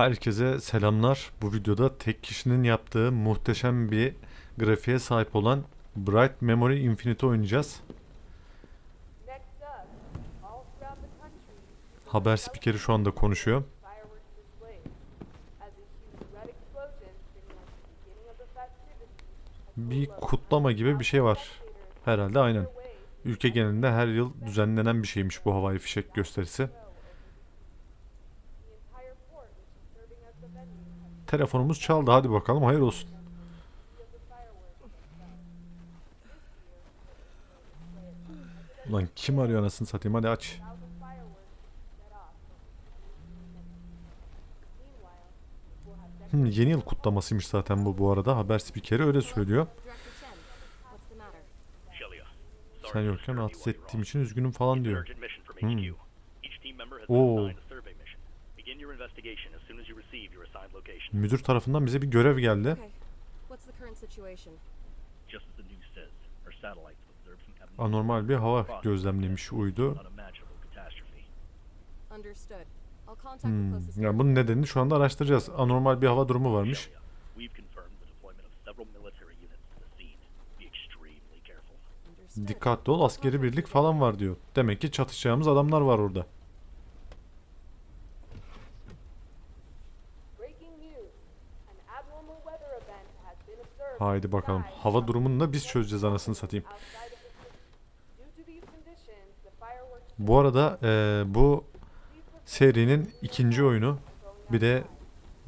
Herkese selamlar. Bu videoda tek kişinin yaptığı muhteşem bir grafiğe sahip olan Bright Memory Infinite oynayacağız. Haber spikeri şu anda konuşuyor. Bir kutlama gibi bir şey var. Herhalde aynen. Ülke genelinde her yıl düzenlenen bir şeymiş bu havai fişek gösterisi. Telefonumuz çaldı. Hadi bakalım hayır olsun. Ulan kim arıyor anasını satayım hadi aç. Hmm, yeni yıl kutlamasıymış zaten bu bu arada. Haber spikeri öyle söylüyor. Sen yokken rahatsız ettiğim için üzgünüm falan diyor. Hmm. Oo. Müdür tarafından bize bir görev geldi. Okay, what's the current situation? Just as the news says, our satellites observed some abnormal Anormal bir hava gözlemlemiş uydu. Hmm. Yani bunun nedenini şu anda araştıracağız. Anormal bir hava durumu varmış. Dikkatli ol askeri birlik falan var diyor. Demek ki çatışacağımız adamlar var orada. Haydi bakalım. Hava durumunu da biz çözeceğiz anasını satayım. Bu arada eee, bu serinin ikinci oyunu. Bir de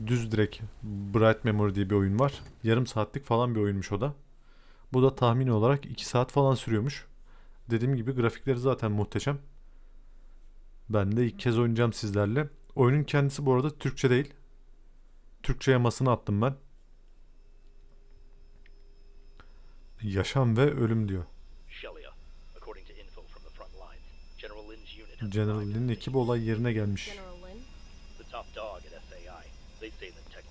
düz direkt Bright Memory diye bir oyun var. Yarım saatlik falan bir oyunmuş o da. Bu da tahmini olarak 2 saat falan sürüyormuş. Dediğim gibi grafikleri zaten muhteşem. Ben de ilk kez oynayacağım sizlerle. Oyunun kendisi bu arada Türkçe değil. Türkçe yamasını attım ben. Yaşam ve ölüm diyor. General Lin'in ekibi olay yerine gelmiş.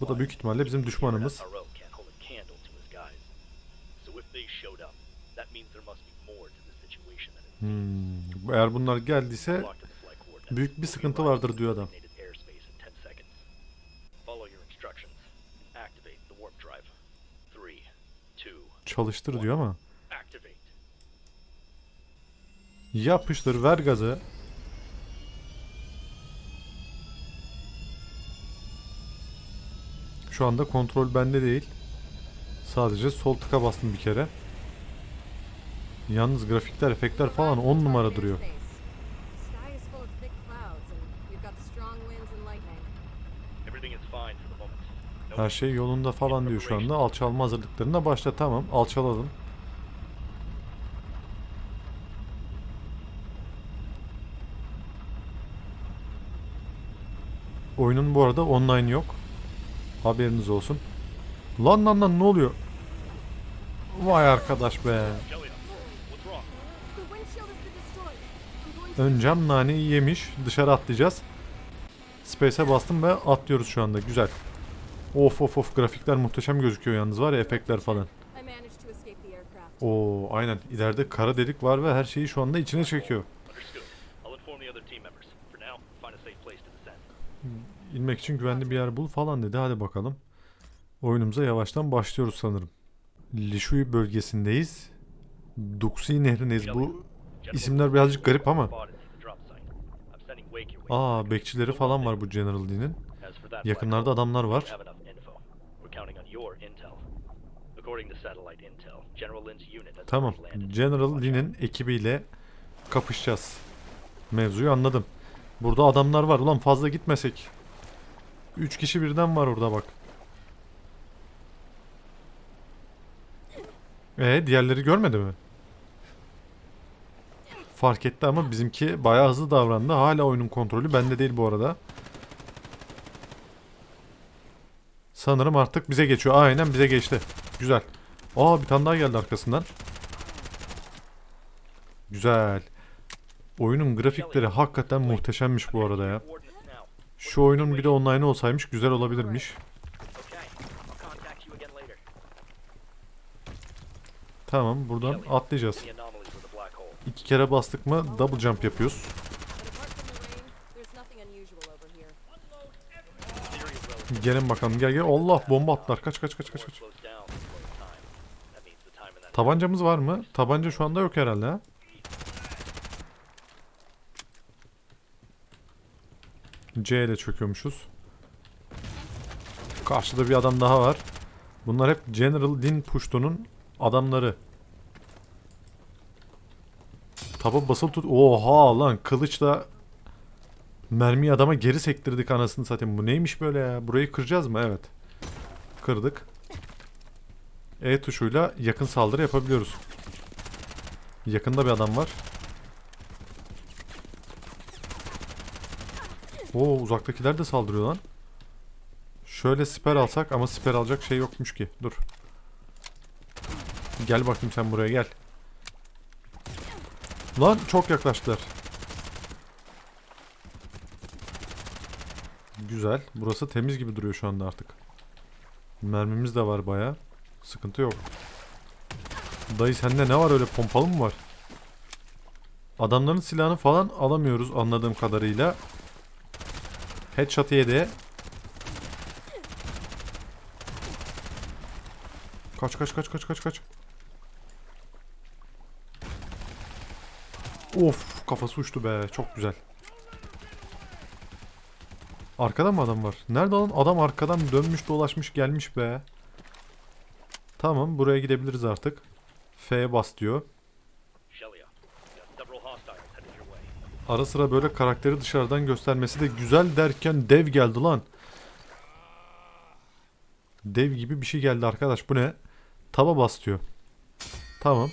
Bu da büyük ihtimalle bizim düşmanımız. SRO can't hold a candle to his guys. So if they showed up, that means there must be more to the situation than it seems. Hmm, eğer bunlar geldiyse büyük bir sıkıntı vardır diyor adam. Çalıştır diyor ama yapıştır ver gazı. Şu anda kontrol bende değil. Sadece sol tıka bastım bir kere. Yalnız grafikler, efektler falan 10 numara duruyor. Her şey yolunda falan diyor şu anda. Alçalma hazırlıklarına başla tamam. Alçalalım. Oyunun bu arada online yok. Haberiniz olsun. Lan lan lan ne oluyor? Vay arkadaş be. To Öncem naneyi yemiş. Dışarı atlayacağız. Space'e bastım ve atlıyoruz şu anda. Güzel. Of of of grafikler muhteşem gözüküyor yalnız var ya efektler falan. Oo aynen ileride kara delik var ve her şeyi şu anda içine çekiyor. Descend. İnmek için güvenli bir yer bul falan dedi. Hadi bakalım. Oyunumuza yavaştan başlıyoruz sanırım. Lishui bölgesindeyiz. Duxi nehrindeyiz. Bu isimler birazcık garip ama. Aa bekçileri falan var bu General that Yakınlarda adamlar var. Tamam. General Lee'nin ekibiyle kapışacağız. Mevzuyu anladım. Burada adamlar var. Ulan fazla gitmesek. 3 kişi birden var orada bak. E diğerleri görmedi mi? Fark etti ama bizimki bayağı hızlı davrandı. Hala oyunun kontrolü bende değil bu arada. Sanırım artık bize geçiyor. Aynen bize geçti. Güzel. Aa bir tane daha geldi arkasından. Güzel. Oyunun grafikleri hakikaten muhteşemmiş bu arada ya. Şu oyunun bir de online olsaymış güzel olabilirmiş. Tamam buradan atlayacağız. İki kere bastık mı double jump yapıyoruz. Gelin bakalım gel gel. Allah bomba attılar. Kaç kaç kaç kaç kaç. Tabancamız var mı? Tabanca şu anda yok herhalde ha. C ile çöküyormuşuz. Karşıda bir adam daha var. Bunlar hep General Din Puşto'nun adamları. Taba basılı tut. Oha lan kılıçla mermiyi adama geri sektirdik anasını satayım. Bu neymiş böyle ya? Burayı kıracağız mı? Evet. Kırdık. E tuşuyla yakın saldırı yapabiliyoruz. Yakında bir adam var. Oo uzaktakiler de saldırıyor lan. Şöyle siper alsak ama siper alacak şey yokmuş ki. Dur. Gel bakayım sen buraya gel. Lan çok yaklaştılar. Güzel. Burası temiz gibi duruyor şu anda artık. Mermimiz de var baya. Sıkıntı yok. Dayı sende ne var öyle pompalı mı var? Adamların silahını falan alamıyoruz anladığım kadarıyla. Headshot yedi. Kaç kaç kaç kaç kaç kaç. Of kafası uçtu be çok güzel. Arkada mı adam var? Nerede lan? Adam arkadan dönmüş dolaşmış gelmiş be. Tamam buraya gidebiliriz artık. F'ye bas diyor. Ara sıra böyle karakteri dışarıdan göstermesi de güzel derken dev geldi lan. Dev gibi bir şey geldi arkadaş. Bu ne? Taba bas diyor. Tamam.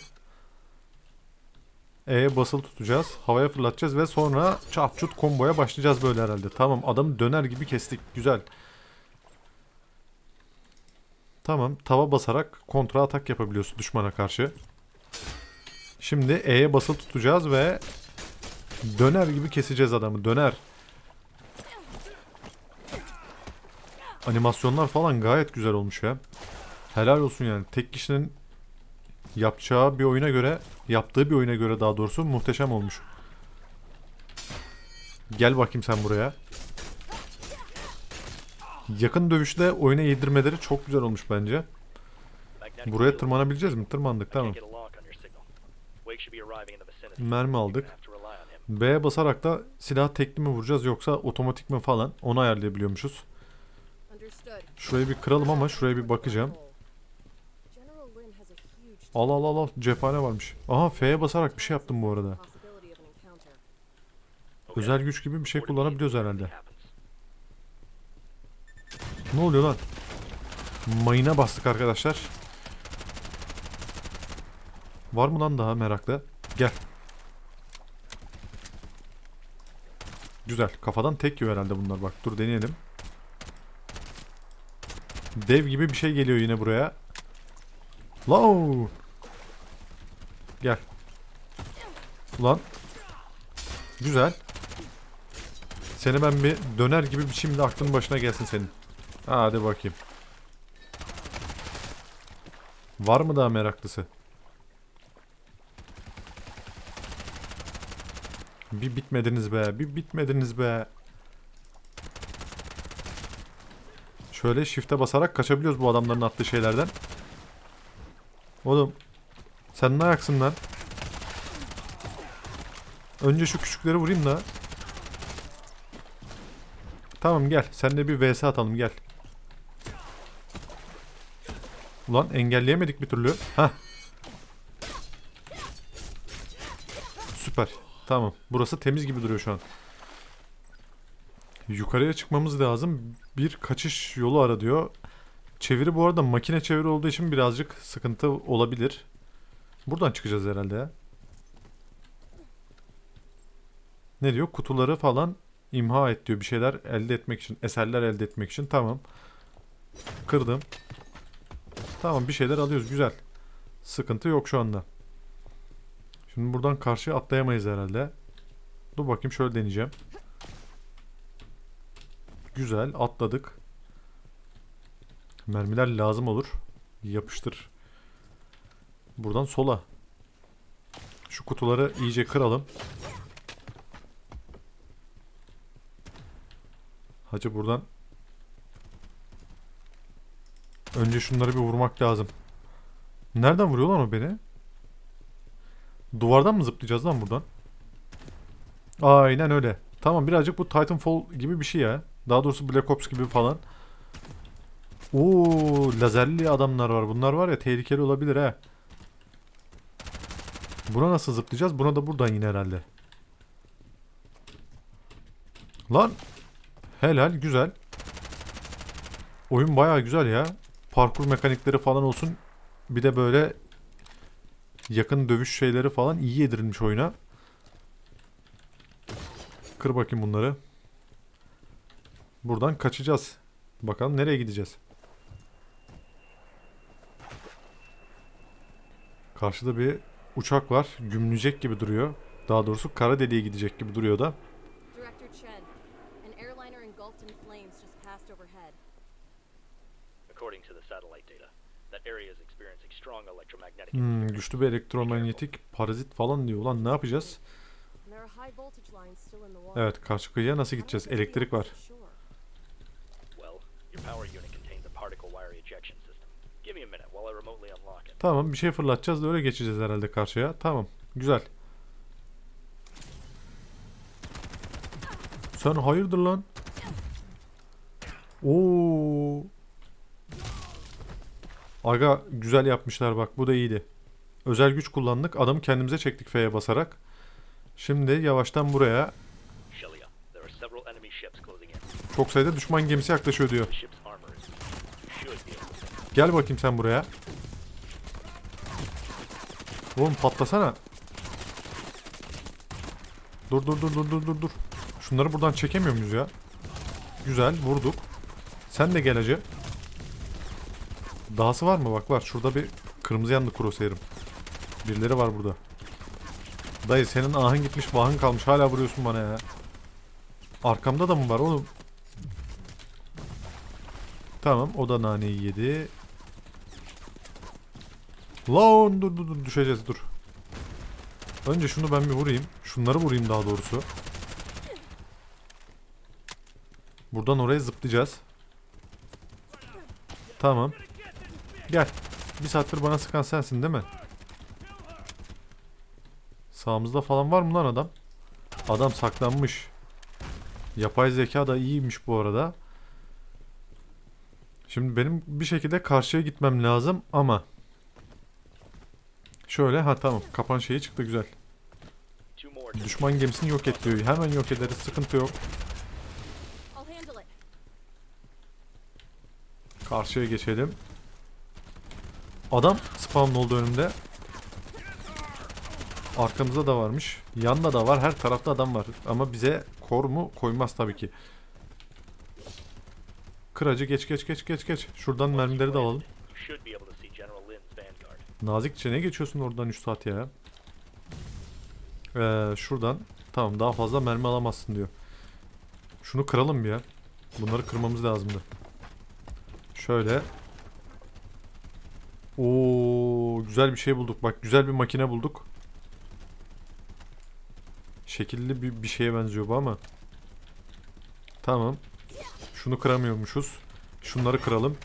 E'ye basılı tutacağız. Havaya fırlatacağız ve sonra çap çut komboya başlayacağız böyle herhalde. Tamam adamı döner gibi kestik. Güzel. Tamam. Tava basarak kontra atak yapabiliyorsun düşmana karşı. Şimdi E'ye basılı tutacağız ve Döner gibi keseceğiz adamı. Döner. Animasyonlar falan gayet güzel olmuş ya. Helal olsun yani. Tek kişinin yapacağı bir oyuna göre, yaptığı bir oyuna göre daha doğrusu muhteşem olmuş. Gel bakayım sen buraya. Yakın dövüşte oyuna yedirmeleri çok güzel olmuş bence. Buraya tırmanabileceğiz mi? Tırmandık tamam. Mermi aldık. B'ye basarak da silah tekli mi vuracağız yoksa otomatik mi falan onu ayarlayabiliyormuşuz. Şurayı bir kıralım ama şuraya bir bakacağım. Al al al al cephane varmış. Aha F'ye basarak bir şey yaptım bu arada. Özel güç gibi bir şey kullanabiliyoruz herhalde. Ne oluyor lan? Mayına bastık arkadaşlar. Var mı lan daha meraklı? Gel. Güzel. Kafadan tek yiyor herhalde bunlar. Bak dur deneyelim. Dev gibi bir şey geliyor yine buraya. Lao. Gel. Ulan. Güzel. Seni ben bir döner gibi bir şimdi aklın başına gelsin senin. Hadi bakayım. Var mı daha meraklısı? Bir bitmediniz be. Bir bitmediniz be. Şöyle shift'e basarak kaçabiliyoruz bu adamların attığı şeylerden. Oğlum. Sen ne ayaksın lan? Önce şu küçükleri vurayım da. Tamam gel. Sen de bir vs atalım gel. Ulan engelleyemedik bir türlü. Hah. Süper. Tamam. Burası temiz gibi duruyor şu an. Yukarıya çıkmamız lazım. Bir kaçış yolu ara diyor. Çeviri bu arada makine çeviri olduğu için birazcık sıkıntı olabilir. Buradan çıkacağız herhalde. Ne diyor? Kutuları falan imha et diyor. Bir şeyler elde etmek için. Eserler elde etmek için. Tamam. Kırdım. Tamam bir şeyler alıyoruz. Güzel. Sıkıntı yok şu anda. Şimdi buradan karşıya atlayamayız herhalde. Dur bakayım şöyle deneyeceğim. Güzel atladık. Mermiler lazım olur. Yapıştır. Buradan sola. Şu kutuları iyice kıralım. Hacı buradan Önce şunları bir vurmak lazım. Nereden vuruyor lan o beni? Duvardan mı zıplayacağız lan buradan? Aynen öyle. Tamam birazcık bu Titanfall gibi bir şey ya. Daha doğrusu Black Ops gibi falan. Oo, lazerli adamlar var. Bunlar var ya tehlikeli olabilir ha. Buna nasıl zıplayacağız? Buna da buradan yine herhalde. Lan. Helal güzel. Oyun bayağı güzel ya. Parkur mekanikleri falan olsun. Bir de böyle yakın dövüş şeyleri falan iyi yedirilmiş oyuna. Kır bakayım bunları. Buradan kaçacağız. Bakalım nereye gideceğiz. Karşıda bir uçak var. Gümleyecek gibi duruyor. Daha doğrusu kara deliğe gidecek gibi duruyor da. Hmm, güçlü bir elektromanyetik parazit falan diyor. Ulan ne yapacağız? Evet karşı kıyıya nasıl gideceğiz? Elektrik var. opposite shore? Well, your power unit contains a particle wire ejection system. Give me a minute while I remotely unlock it. Tamam bir şey fırlatacağız da öyle geçeceğiz herhalde karşıya. Tamam güzel. Sen hayırdır lan? Oo. Aga güzel yapmışlar bak bu da iyiydi. Özel güç kullandık. Adamı kendimize çektik F'ye basarak. Şimdi yavaştan buraya çok sayıda düşman gemisi yaklaşıyor diyor. Gel bakayım sen buraya. Oğlum patlasana. Dur dur dur dur dur dur dur. Şunları buradan çekemiyor muyuz ya? Güzel vurduk. Sen de gel hacı. Dahası var mı? Bak var. Şurada bir kırmızı yandı crosshair'ım. Birileri var burada. Dayı senin ahın gitmiş vahın kalmış. Hala vuruyorsun bana ya. Arkamda da mı var oğlum? Tamam o da naneyi yedi. Lan dur dur dur düşeceğiz dur. Önce şunu ben bir vurayım. Şunları vurayım daha doğrusu. Buradan oraya zıplayacağız. Tamam. Gel. Bir saattir bana sıkan sensin değil mi? Sağımızda falan var mı lan adam? Adam saklanmış. Yapay zeka da iyiymiş bu arada. Şimdi benim bir şekilde karşıya gitmem lazım ama şöyle ha tamam kapan şeyi çıktı güzel. Düşman gemisini yok et diyor. Hemen yok ederiz sıkıntı yok. Karşıya geçelim. Adam spawn oldu önümde. Arkamızda da varmış. Yanında da var. Her tarafta adam var. Ama bize kor mu koymaz tabii ki. Kıracı geç geç geç geç geç. Şuradan mermileri de alalım. Nazikçe ne geçiyorsun oradan 3 saat ya? Ee, şuradan. Tamam daha fazla mermi alamazsın diyor. Şunu kıralım bir ya. Bunları kırmamız lazımdı. Şöyle. Oo güzel bir şey bulduk. Bak güzel bir makine bulduk. Şekilli bir, bir şeye benziyor bu ama. Tamam. Şunu kıramıyormuşuz. Şunları kıralım.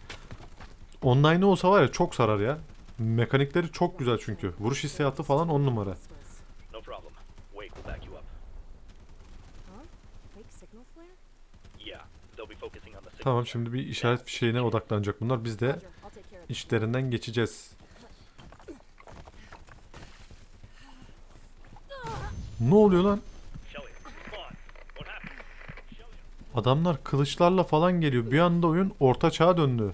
Online olsa var ya çok sarar ya. Mekanikleri çok güzel çünkü. Vuruş hissiyatı falan on numara. Tamam şimdi bir işaret fişeğine odaklanacak bunlar. Biz de İçlerinden geçeceğiz. Ne oluyor lan? Adamlar kılıçlarla falan geliyor. Bir anda oyun orta çağa döndü.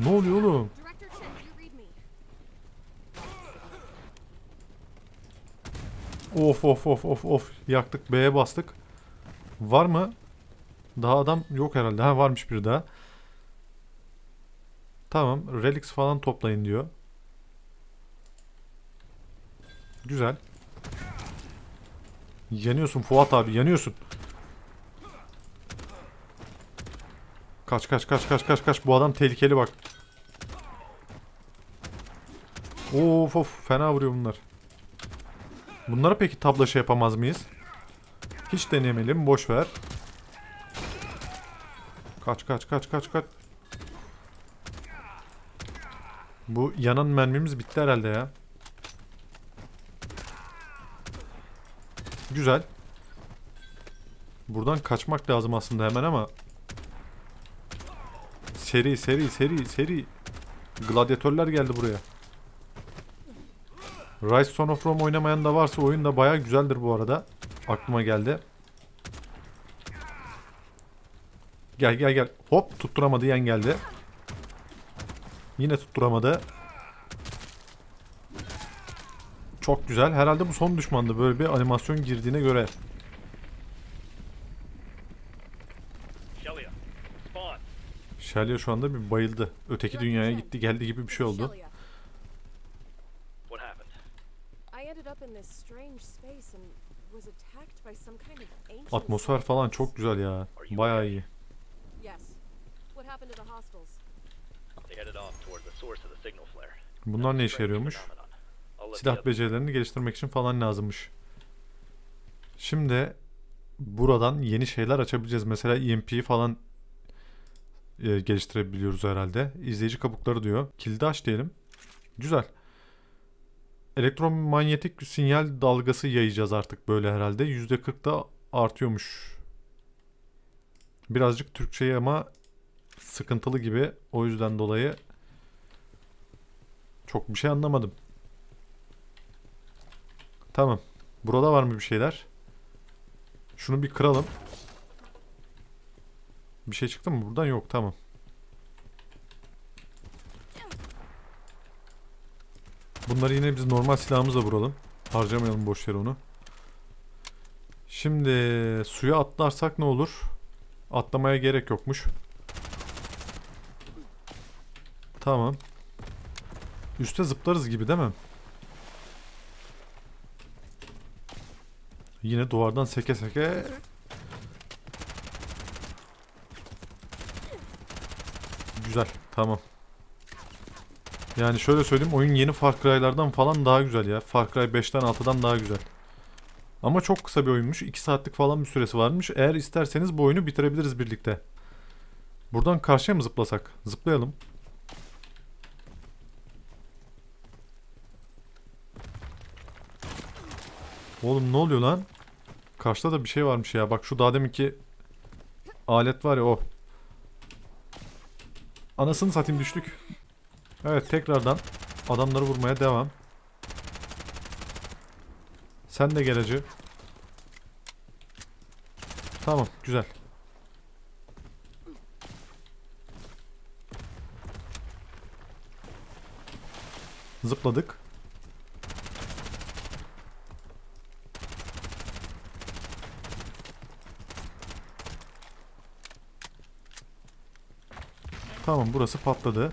Ne oluyor oğlum? Of of of of of. Yaktık B'ye bastık. Var mı? Daha adam yok herhalde. Ha varmış bir daha. Tamam. Relics falan toplayın diyor. Güzel. Yanıyorsun Fuat abi yanıyorsun. Kaç kaç kaç kaç kaç kaç. Bu adam tehlikeli bak. Of of fena vuruyor bunlar. Bunlara peki tabla şey yapamaz mıyız? Hiç denemeyelim. Boş ver. Kaç kaç kaç kaç kaç. Bu yanan mermimiz bitti herhalde ya. Güzel. Buradan kaçmak lazım aslında hemen ama seri seri seri seri gladyatörler geldi buraya. Rise Son of Rome oynamayan da varsa oyun da baya güzeldir bu arada. Aklıma geldi. Gel gel gel. Hop tutturamadı yen geldi. Yine tutturamadı. Çok güzel. Herhalde bu son düşmandı. Böyle bir animasyon girdiğine göre. Shelia, spawn. Şalya şu anda bir bayıldı. Öteki dünyaya gitti geldi gibi bir şey oldu. Shelia, What happened? I ended up in this strange space and was attacked by some kind of ancient Atmosfer falan çok güzel ya. Bayağı iyi. Bunlar ne işe yarıyormuş? Silah becerilerini geliştirmek için falan lazımmış. Şimdi buradan yeni şeyler açabileceğiz. Mesela EMP'yi falan e, geliştirebiliyoruz herhalde. İzleyici kabukları diyor. Kilidi aç diyelim. Güzel. Elektromanyetik sinyal dalgası yayacağız artık böyle herhalde. %40 da artıyormuş. Birazcık Türkçeyi ama sıkıntılı gibi. O yüzden dolayı çok bir şey anlamadım. Tamam. Burada var mı bir şeyler? Şunu bir kıralım. Bir şey çıktı mı buradan? Yok. Tamam. Bunları yine biz normal silahımızla vuralım. Harcamayalım boş yere onu. Şimdi suya atlarsak ne olur? Atlamaya gerek yokmuş. Tamam. Üste zıplarız gibi değil mi? Yine duvardan seke seke. Güzel. Tamam. Yani şöyle söyleyeyim oyun yeni Far Cry'lardan falan daha güzel ya. Far Cry 5'ten 6'dan daha güzel. Ama çok kısa bir oyunmuş. 2 saatlik falan bir süresi varmış. Eğer isterseniz bu oyunu bitirebiliriz birlikte. Buradan karşıya mı zıplasak? Zıplayalım. Oğlum ne oluyor lan? Karşıda da bir şey varmış ya. Bak şu daha deminki alet var ya o. Anasını satayım düştük. Evet tekrardan adamları vurmaya devam. Sen de geleci. Tamam güzel. Zıpladık. Tamam burası patladı.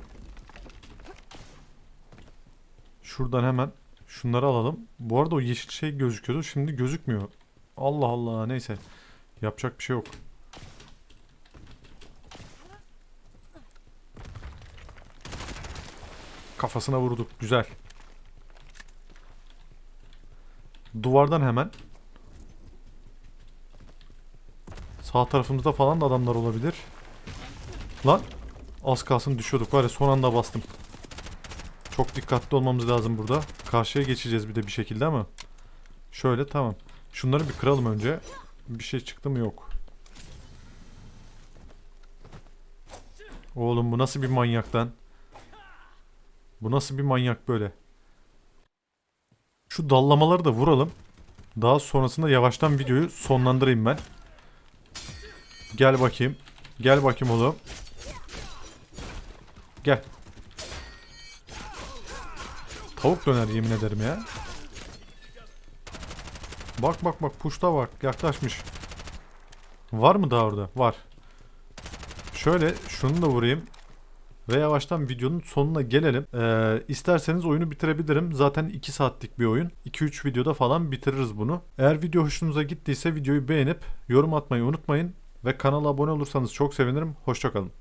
Şuradan hemen şunları alalım. Bu arada o yeşil şey gözüküyordu. Şimdi gözükmüyor. Allah Allah neyse. Yapacak bir şey yok. Kafasına vurduk. Güzel. Duvardan hemen. Sağ tarafımızda falan da adamlar olabilir. Lan. Az kalsın düşüyorduk var ya son anda bastım. Çok dikkatli olmamız lazım burada. Karşıya geçeceğiz bir de bir şekilde ama. Şöyle tamam. Şunları bir kıralım önce. Bir şey çıktı mı yok. Oğlum bu nasıl bir manyak lan? Bu nasıl bir manyak böyle? Şu dallamaları da vuralım. Daha sonrasında yavaştan videoyu sonlandırayım ben. Gel bakayım. Gel bakayım oğlum. Gel. Tavuk döner yemin ederim ya. Bak bak bak puşta bak yaklaşmış. Var mı daha orada? Var. Şöyle şunu da vurayım. Ve yavaştan videonun sonuna gelelim. Ee, isterseniz oyunu bitirebilirim. Zaten 2 saatlik bir oyun. 2-3 videoda falan bitiririz bunu. Eğer video hoşunuza gittiyse videoyu beğenip yorum atmayı unutmayın. Ve kanala abone olursanız çok sevinirim. Hoşçakalın.